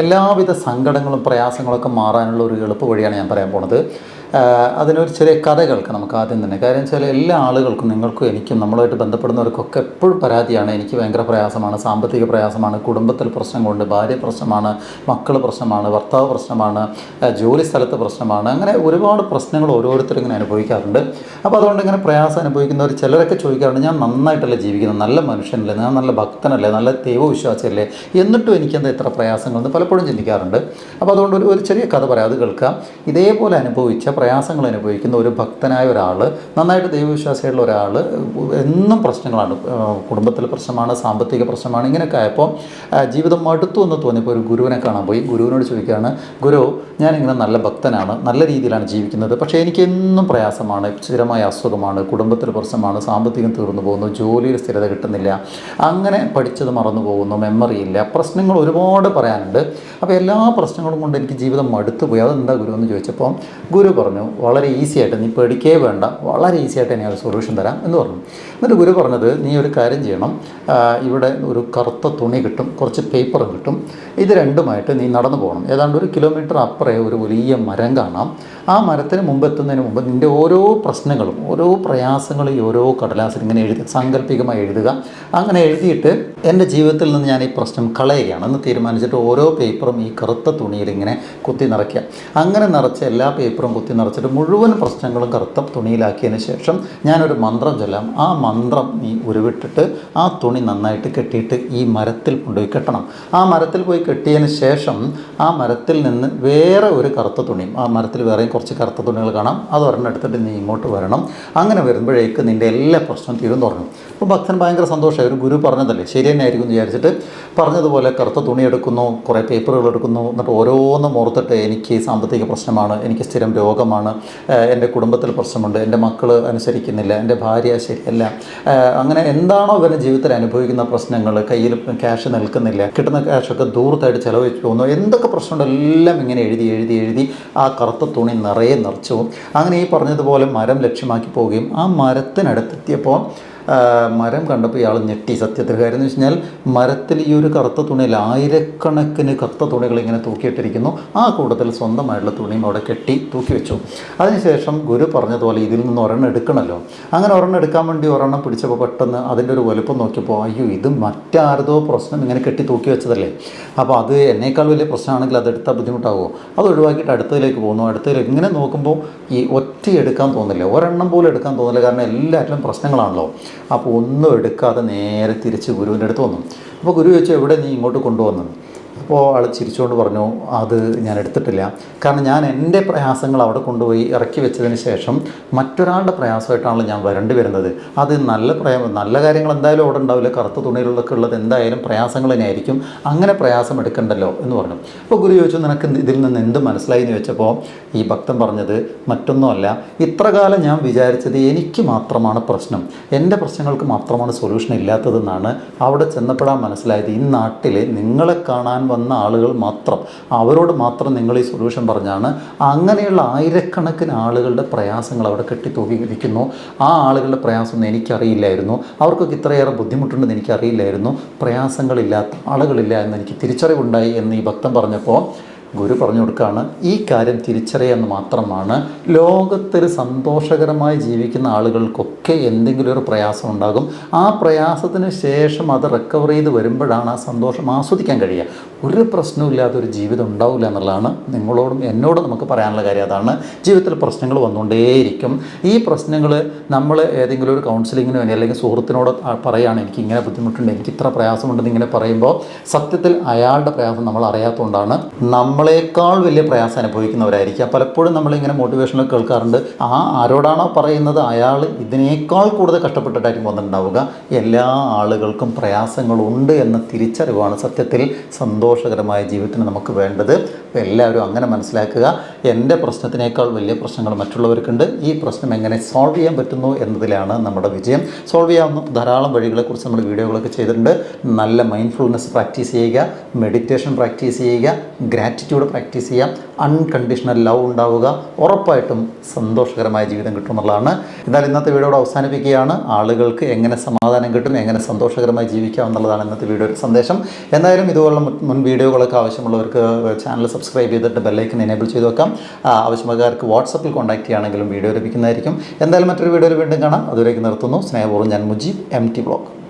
എല്ലാവിധ സങ്കടങ്ങളും പ്രയാസങ്ങളൊക്കെ മാറാനുള്ള ഒരു എളുപ്പ വഴിയാണ് ഞാൻ പറയാൻ പോണത്. അതിനൊരു ചെറിയ കഥ കേൾക്കാം നമുക്ക് ആദ്യം തന്നെ. കാര്യം വെച്ചാൽ എല്ലാ ആളുകൾക്കും നിങ്ങൾക്കും എനിക്കും നമ്മളുമായിട്ട് ബന്ധപ്പെടുന്നവർക്കൊക്കെ എപ്പോഴും പരാതിയാണ്. എനിക്ക് ഭയങ്കര പ്രയാസമാണ്. സാമ്പത്തിക പ്രയാസമാണ്. കുടുംബത്തിൽ പ്രശ്നങ്ങളുണ്ട്. ഭാര്യ പ്രശ്നമാണ്. മക്കൾ പ്രശ്നമാണ്. ഭർത്താവ് പ്രശ്നമാണ്. ജോലി സ്ഥലത്ത് പ്രശ്നമാണ്. അങ്ങനെ ഒരുപാട് പ്രശ്നങ്ങൾ ഓരോരുത്തരും ഇങ്ങനെ അനുഭവിക്കാറുണ്ട്. അപ്പോൾ അതുകൊണ്ട് ഇങ്ങനെ പ്രയാസം അനുഭവിക്കുന്നവർ ചിലരൊക്കെ ചോദിക്കാറുണ്ട് ഞാൻ നന്നായിട്ടല്ലേ ജീവിക്കുന്നത്? നല്ല മനുഷ്യനല്ലേ? ഞാൻ നല്ല ഭക്തനല്ലേ? നല്ല ദൈവവിശ്വാസിയല്ലേ? എന്നിട്ടും എനിക്കെന്താ ഇത്ര പ്രയാസങ്ങളെന്ന് പലപ്പോഴും ചിന്തിക്കാറുണ്ട്. അപ്പോൾ അതുകൊണ്ട് ഒരു ചെറിയ കഥ പറയാം. അത് കേൾക്കാം. ഇതേപോലെ അനുഭവിച്ച പ്രയാസങ്ങൾ അനുഭവിക്കുന്ന ഒരു ഭക്തനായ ഒരാൾ നന്നായിട്ട് ദൈവവിശ്വാസിയായിട്ടുള്ള ഒരാൾ എന്നും പ്രശ്നങ്ങളാണ്. കുടുംബത്തിലെ പ്രശ്നമാണ് സാമ്പത്തിക പ്രശ്നമാണ് ഇങ്ങനെയൊക്കെ ആയപ്പോൾ ജീവിതം മടുത്തു എന്ന് തോന്നിയപ്പോൾ ഒരു ഗുരുവിനെ കാണാൻ പോയി. ഗുരുവിനോട് ചോദിക്കുകയാണ് ഗുരു ഞാനിങ്ങനെ നല്ല ഭക്തനാണ് നല്ല രീതിയിലാണ് ജീവിക്കുന്നത് പക്ഷേ എനിക്കെന്നും പ്രയാസമാണ് സ്ഥിരമായ അസുഖമാണ് കുടുംബത്തിൽ പ്രശ്നമാണ് സാമ്പത്തികം തീർന്നു പോകുന്നു ജോലിയിൽ സ്ഥിരത കിട്ടുന്നില്ല അങ്ങനെ പഠിച്ചത് മറന്നു പോകുന്നു മെമ്മറി ഇല്ല പ്രശ്നങ്ങൾ ഒരുപാട് പറയാനുണ്ട്. അപ്പോൾ എല്ലാ പ്രശ്നങ്ങളും കൊണ്ട് എനിക്ക് ജീവിതം മടുത്തു പോയി. അതെന്താ ഗുരു? എന്ന് ചോദിച്ചപ്പോൾ ഗുരു പറഞ്ഞു വളരെ ഈസി ആയിട്ട് നീ പേടിക്കേ വേണ്ട വളരെ ഈസി ആയിട്ട് ഒരു സൊല്യൂഷൻ തരാം എന്ന് പറഞ്ഞു. എന്നിട്ട് ഗുരു പറഞ്ഞത് നീ ഒരു കാര്യം ചെയ്യണം ഇവിടെ ഒരു കറുത്ത തുണി കിട്ടും കുറച്ച് പേപ്പറും കിട്ടും ഇത് രണ്ടുമായിട്ട് നീ നടന്നു പോകണം. ഏതാണ്ട് ഒരു കിലോമീറ്റർ അപ്പുറേ ഒരു വലിയ മരം കാണാം. ആ മരത്തിന് മുമ്പ് എത്തുന്നതിന് മുമ്പ് നിന്റെ ഓരോ പ്രശ്നങ്ങളും ഓരോ പ്രയാസങ്ങളും ഈ ഓരോ കടലാസിൽ ഇങ്ങനെ എഴുതി സാങ്കല്പികമായി എഴുതുക. അങ്ങനെ എഴുതിയിട്ട് എന്റെ ജീവിതത്തിൽ നിന്ന് ഞാൻ ഈ പ്രശ്നം കളയുകയാണ്. എന്ന് തീരുമാനിച്ചിട്ട് ഓരോ പേപ്പറും ഈ കറുത്ത തുണിയിൽ ഇങ്ങനെ കുത്തി നിറയ്ക്കുക. അങ്ങനെ നിറച്ച എല്ലാ പേപ്പറും കുത്തി നിറച്ചിട്ട് മുഴുവൻ പ്രശ്നങ്ങളും കറുത്ത തുണിയിലാക്കിയതിന് ശേഷം ഞാനൊരു മന്ത്രം ചൊല്ലാം. ആ മന്ത്രം നീ ഉരുവിട്ടിട്ട് ആ തുണി നന്നായിട്ട് കെട്ടിയിട്ട് ഈ മരത്തിൽ കൊണ്ടുപോയി കെട്ടണം. ആ മരത്തിൽ പോയി കെട്ടിയതിന് ശേഷം ആ മരത്തിൽ നിന്ന് വേറെ ഒരു കറുത്ത തുണിയും ആ മരത്തിൽ വേറെയും കുറച്ച് കറുത്ത തുണികൾ കാണാം. അത് ഒരെണ്ണം എടുത്തിട്ട് നീ ഇങ്ങോട്ട് വരണം. അങ്ങനെ വരുമ്പോഴേക്ക് നിന്റെ എല്ലാ പ്രശ്നവും തീരും തുടങ്ങും അപ്പോൾ ഭക്തൻ ഭയങ്കര സന്തോഷമായി. ഒരു ഗുരു പറഞ്ഞതല്ലേ ശരി തന്നെ ആയിരിക്കും എന്ന് വിചാരിച്ചിട്ട് പറഞ്ഞതുപോലെ കറുത്ത തുണി എടുക്കുന്നു കുറേ പേപ്പറുകൾ എടുക്കുന്നു. എന്നിട്ട് ഓരോന്നും ഓർത്തിട്ട് എനിക്ക് സാമ്പത്തിക പ്രശ്നമാണ് എനിക്ക് സ്ഥിരം രോഗമാണ്. എന്റെ കുടുംബത്തിൽ പ്രശ്നമുണ്ട്. എന്റെ മക്കൾ അനുസരിക്കുന്നില്ല. എന്റെ ഭാര്യ ശരിയല്ല. അങ്ങനെ എന്താണോ ഇവരുടെ ജീവിതത്തിൽ അനുഭവിക്കുന്ന പ്രശ്നങ്ങൾ കയ്യിൽ ക്യാഷ് നിൽക്കുന്നില്ല. കിട്ടുന്ന ക്യാഷൊക്കെ ദൂരത്തായിട്ട് ചിലവഴിച്ച് പോകുന്നു. എന്തൊക്കെ പ്രശ്നമുണ്ടോ എല്ലാം ഇങ്ങനെ എഴുതി എഴുതി എഴുതി ആ കറുത്ത തുണി നിറയെ നിറച്ചു അങ്ങനെ ഈ പറഞ്ഞതുപോലെ മരം ലക്ഷ്യമാക്കി പോവുകയും ആ മരത്തിനടുത്തെത്തിയപ്പോൾ മരം കണ്ടപ്പോൾ ഇയാൾ ഞെട്ടി. സത്യത്തിൽ കാര്യം എന്ന് വെച്ച് കഴിഞ്ഞാൽ മരത്തിൽ ഈ ഒരു കറുത്ത തുണിയിൽ ആയിരക്കണക്കിന് കറുത്ത തുണികൾ ഇങ്ങനെ തൂക്കിയിട്ടിരിക്കുന്നു. ആ കൂട്ടത്തിൽ സ്വന്തമായിട്ടുള്ള തുണിയും അവിടെ കെട്ടി തൂക്കി വെച്ചു. അതിനുശേഷം ഗുരു പറഞ്ഞതുപോലെ ഇതിൽ നിന്ന് ഒരെണ്ണം എടുക്കണമല്ലോ അങ്ങനെ ഒരെണ്ണം എടുക്കാൻ വേണ്ടി ഒരെണ്ണം പിടിച്ചപ്പോൾ പെട്ടെന്ന് അതിന്റെ ഒരു വലുപ്പം നോക്കിയപ്പോൾ അയ്യോ ഇത് മറ്റാരതോ പ്രശ്നം ഇങ്ങനെ കെട്ടി തൂക്കി വെച്ചതല്ലേ. അപ്പോൾ അത് എന്നേക്കാൾ വലിയ പ്രശ്നമാണെങ്കിൽ അതെടുത്താൽ ബുദ്ധിമുട്ടാകുമോ അത് ഒഴിവാക്കിയിട്ട് അടുത്തതിലേക്ക് പോകുന്നു. അടുത്തതിലേക്ക് ഇങ്ങനെ നോക്കുമ്പോൾ ഈ ഒറ്റ എടുക്കാൻ തോന്നില്ല. ഒരെണ്ണം പോലും എടുക്കാൻ തോന്നില്ല. കാരണം എല്ലാറ്റിലും പ്രശ്നങ്ങളാണല്ലോ. അപ്പോൾ ഒന്നും എടുക്കാതെ നേരെ തിരിച്ച് ഗുരുവിന്റെ അടുത്ത് വന്നു. അപ്പോൾ ഗുരു ചോദിച്ചു എവിടെ നീ ഇങ്ങോട്ട് കൊണ്ടുവന്നു അപ്പോൾ ആൾ ചിരിച്ചുകൊണ്ട് പറഞ്ഞു അത് ഞാൻ എടുത്തിട്ടില്ല. കാരണം ഞാൻ എന്റെ പ്രയാസങ്ങൾ അവിടെ കൊണ്ടുപോയി ഇറക്കി വെച്ചതിന് ശേഷം മറ്റൊരാളുടെ പ്രയാസമായിട്ടാണല്ലോ ഞാൻ വരേണ്ടി വരുന്നത്. അത് നല്ല പ്രയാ നല്ല കാര്യങ്ങൾ എന്തായാലും അവിടെ ഉണ്ടാവില്ല. കറുത്ത തുണികളിലൊക്കെ ഉള്ളത് എന്തായാലും പ്രയാസങ്ങൾ തന്നെയായിരിക്കും അങ്ങനെ പ്രയാസം എടുക്കണ്ടല്ലോ എന്ന് പറഞ്ഞു. അപ്പോൾ ഗുരു ചോദിച്ചു നിനക്ക് ഇതിൽ നിന്ന് എന്ത് മനസ്സിലായി? എന്ന് വെച്ചപ്പോൾ ഈ ഭക്തൻ പറഞ്ഞത് മറ്റൊന്നുമല്ല. ഇത്രകാലം ഞാൻ വിചാരിച്ചത് എനിക്ക് മാത്രമാണ് പ്രശ്നം. എന്റെ പ്രശ്നങ്ങൾക്ക് മാത്രമാണ് സൊല്യൂഷൻ ഇല്ലാത്തതെന്നാണ് അവിടെ ചെന്നപ്പോഴാണ് മനസ്സിലായത്. ഈ നാട്ടിൽ നിങ്ങളെ കാണാൻ വന്ന ആളുകൾ മാത്രം. അവരോട് മാത്രം നിങ്ങൾ ഈ സൊല്യൂഷൻ പറഞ്ഞാണ് അങ്ങനെയുള്ള ആയിരക്കണക്കിന് ആളുകളുടെ പ്രയാസങ്ങൾ അവിടെ കെട്ടിത്തൂക്കിയിരിക്കുന്നു ആ ആളുകളുടെ പ്രയാസമൊന്നും എനിക്കറിയില്ലായിരുന്നു. അവർക്കൊക്കെ ഇത്രയേറെ ബുദ്ധിമുട്ടുണ്ടെന്ന് എനിക്കറിയില്ലായിരുന്നു. പ്രയാസങ്ങളില്ലാത്ത ആളുകളില്ല എന്ന് എനിക്ക് തിരിച്ചറിവുണ്ടായി എന്ന് ഈ ഭക്തം പറഞ്ഞപ്പോൾ ഗുരു പറഞ്ഞു കൊടുക്കുകയാണ് ഈ കാര്യം തിരിച്ചറിയാന്ന് മാത്രമാണ് ലോകത്തിൽ സന്തോഷകരമായി ജീവിക്കുന്ന ആളുകൾക്കൊക്കെ എന്തെങ്കിലും ഒരു പ്രയാസം ഉണ്ടാകും. ആ പ്രയാസത്തിന് ശേഷം അത് റിക്കവർ ചെയ്ത് വരുമ്പോഴാണ് ആ സന്തോഷം ആസ്വദിക്കാൻ കഴിയുക. ഒരു പ്രശ്നവും ഒരു ജീവിതം ഉണ്ടാവില്ല എന്നുള്ളതാണ് നിങ്ങളോടും എന്നോടും നമുക്ക് പറയാനുള്ള കാര്യം. അതാണ് ജീവിതത്തിൽ പ്രശ്നങ്ങൾ വന്നുകൊണ്ടേയിരിക്കും. ഈ പ്രശ്നങ്ങൾ നമ്മൾ ഏതെങ്കിലും ഒരു കൗൺസിലിങ്ങിന് വേണ്ടി അല്ലെങ്കിൽ സുഹൃത്തിനോട് പറയുകയാണ് എനിക്ക് ഇങ്ങനെ ബുദ്ധിമുട്ടുണ്ട് എനിക്ക് ഇത്ര പ്രയാസമുണ്ടെന്ന് ഇങ്ങനെ പറയുമ്പോൾ സത്യത്തിൽ അയാളുടെ പ്രയാസം നമ്മൾ അറിയാത്തതുകൊണ്ടാണ് നമ്മളെക്കാൾ വലിയ പ്രയാസം അനുഭവിക്കുന്നവരായിരിക്കുക പലപ്പോഴും നമ്മളിങ്ങനെ മോട്ടിവേഷനിൽ കേൾക്കാറുണ്ട്. ആ ആരോടാണോ പറയുന്നത് അയാൾ ഇതിനേക്കാൾ കൂടുതൽ കഷ്ടപ്പെട്ടിട്ടായിരിക്കും വന്നിട്ടുണ്ടാവുക. എല്ലാ ആളുകൾക്കും പ്രയാസങ്ങളുണ്ട് എന്ന തിരിച്ചറിവാണ് സത്യത്തിൽ സന്തോഷകരമായ ജീവിതത്തിന് നമുക്ക് വേണ്ടത്. എല്ലാവരും അങ്ങനെ മനസ്സിലാക്കുക. എന്റെ പ്രശ്നത്തിനേക്കാൾ വലിയ പ്രശ്നങ്ങൾ മറ്റുള്ളവർക്കുണ്ട്. ഈ പ്രശ്നം എങ്ങനെ സോൾവ് ചെയ്യാൻ പറ്റുന്നു എന്നതിലാണ് നമ്മുടെ വിജയം. സോൾവ് ചെയ്യാവുന്ന ധാരാളം വഴികളെക്കുറിച്ച് നമ്മൾ വീഡിയോകളൊക്കെ ചെയ്തിട്ടുണ്ട്. നല്ല മൈൻഡ്ഫുൾനെസ് പ്രാക്ടീസ് ചെയ്യുക. മെഡിറ്റേഷൻ പ്രാക്ടീസ് ചെയ്യുക. ഗ്രാറ്റിറ്റ്യൂഡ് പോസിറ്റീവ് പ്രാക്ടീസ് ചെയ്യാം. അൺകണ്ടീഷണൽ ലവ് ഉണ്ടാവുക. ഉറപ്പായിട്ടും സന്തോഷകരമായ ജീവിതം കിട്ടും എന്നുള്ളതാണ്. എന്നാൽ ഇന്നത്തെ വീഡിയോയുടെ അവസാനിപ്പിക്കുകയാണ്. ആളുകൾക്ക് എങ്ങനെ സമാധാനം കിട്ടും എങ്ങനെ സന്തോഷകരമായി ജീവിക്കാം എന്നുള്ളതാണ് ഇന്നത്തെ വീഡിയോയുടെ സന്ദേശം. എന്തായാലും ഇതുപോലുള്ള മുൻ- വീഡിയോകളൊക്കെ ആവശ്യമുള്ളവർക്ക് ചാനൽ സബ്സ്ക്രൈബ് ചെയ്തിട്ട് ബെല്ലൈക്കൻ എനേബിൾ ചെയ്ത് വെക്കാം. ആവശ്യമുള്ളവർക്ക് വാട്സപ്പിൽ കോൺടാക്ട് ചെയ്യുകയാണെങ്കിലും വീഡിയോ ലഭിക്കുന്നതായിരിക്കും. എന്തായാലും മറ്റൊരു വീഡിയോയിൽ വീണ്ടും കാണാം. അതുവരേക്ക് നിർത്തുന്നു. സ്നേഹപൂർവം ഞാൻ മുജീബ് എം ടി ബ്ലോഗ്